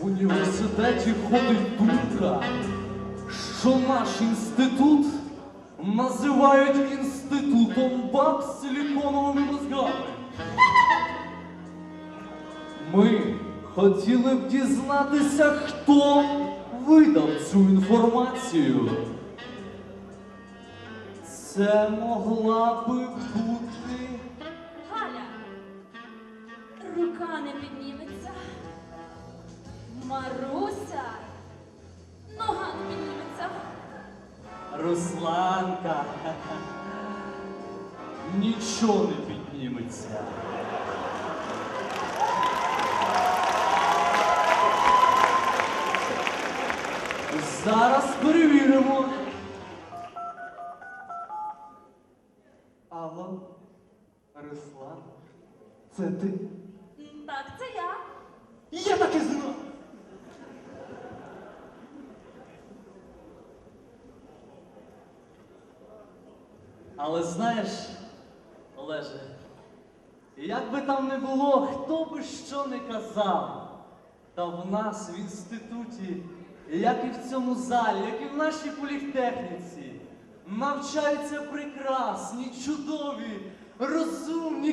В університеті ходить думка, що наш інститут називають інститутом баб з силіконовими мозгами. Ми хотіли б дізнатися, хто видав цю інформацію. Це могла би бути. Галя, рука не підніметься. Маруся, нога не підніметься. Русланка. Нічого не підніметься. Зараз перевіримо. Алло, Руслан, це ти? Так, це. Я так і знав. Але знаєш, Олеже, як би там не було, хто би що не казав, та в нас в інституті, як і в цьому залі, як і в нашій політехніці, навчаються прекрасні, чудові, розумні,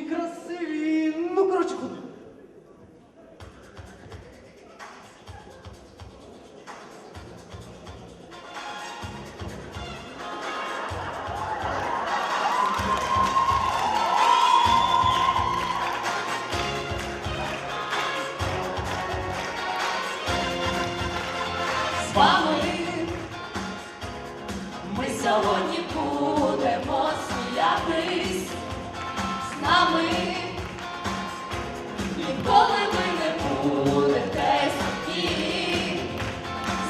З вами ми сьогодні будемо сміятись. З нами ніколи ви не будете самі.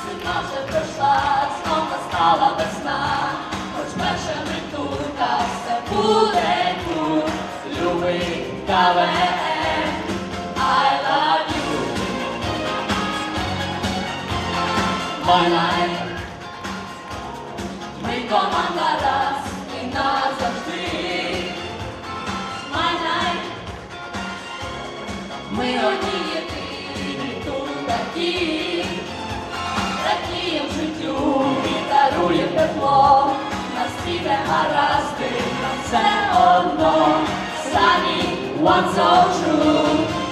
Зима вже пройшла, знов настала весна. Хоч перше ми тут, та все буде тут. Любий КВН, My. Ми команда раз і назавжди. My life. Ми одні єдині тут такі. Радієм життю і даруєм тепло. Нас піде гаразди, все одно. Самі one so true.